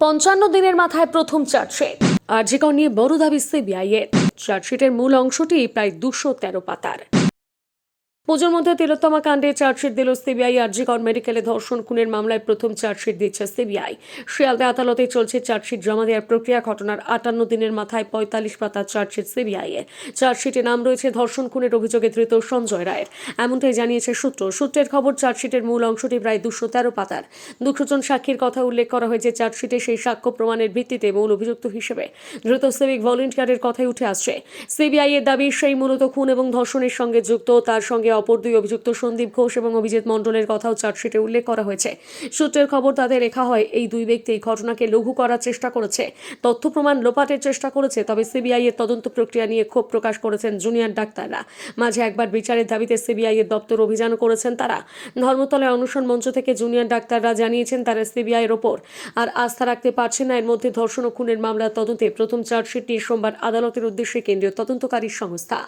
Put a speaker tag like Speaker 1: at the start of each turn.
Speaker 1: পঞ্চান্ন দিনের মাথায় প্রথম চার্জশিট। আরজিকর নিয়ে বড় দাবি সিবিআই এর চার্জশিটের মূল অংশটি প্রায় দুশো তেরো পাতার। পুজোর মধ্যে তিলোত্তমা কাণ্ডে চার্জশিট দিল সিবিআই, আরজিকর মেডিকেলে ধর্ষণ, খুনের মামলায় প্রথম চার্জশিট দিচ্ছে সিবিআই। শিয়ালদা আদালতে চলছে চার্জশিট জমা দেওয়ার প্রক্রিয়া। ঘটনার আটান্ন দিনের মাথায় পঁয়তাল্লিশ পাতার চার্জশিট সিবিআই এর। চার্জশিটে নাম রয়েছে ধর্ষণ, খুনের অভিযোগে ধৃত সঞ্জয় রায়ের। এমনটাই জানিয়েছে সূত্র। সূত্রের খবর, চার্জশিটের মূল অংশটি প্রায় দুশো তেরো পাতার। দুশো জন সাক্ষীর কথা উল্লেখ করা হয়েছে চার্জশিটে সেই সাক্ষ্য প্রমাণের ভিত্তিতে মূল অভিযুক্ত হিসেবে ধৃত সিভিক ভলেন্টিয়ারের কথাই উঠে আসছে। সিবিআই এর দাবি, সেই মূলত খুন এবং ধর্ষণের সঙ্গে যুক্ত, তার সঙ্গে অপর দুই অভিযুক্ত সন্দীপ ঘোষ এবং অভিজিৎ মণ্ডলের কথাও চার্জশিটে উল্লেখ করা হয়েছে। সূত্রের খবর, তাদের লেখা হয়, এই দুই ব্যক্তি এই ঘটনাকে লঘু করার চেষ্টা করেছে। তথ্য প্রমাণ লোপাটের চেষ্টা করেছে, তবে সিবিআই এর তদন্ত প্রক্রিয়া নিয়ে ক্ষোভ প্রকাশ করেছেন জুনিয়র ডাক্তাররা। মাঝে একবার বিচারের দাবিতে সিবিআই এর দপ্তর অভিযান করেছেন তারা। ধর্মতলায় অনুসরণ মঞ্চ থেকে জুনিয়র ডাক্তাররা জানিয়েছেন তারা সিবিআই এর ওপর। আর আস্থা রাখতে পারছেন না, এর মধ্যে ধর্ষণ ও খুনের মামলার তদন্তে প্রথম চার্জশিট নিয়ে সোমবার আদালতের উদ্দেশ্যে কেন্দ্রীয় তদন্তকারী সংস্থা।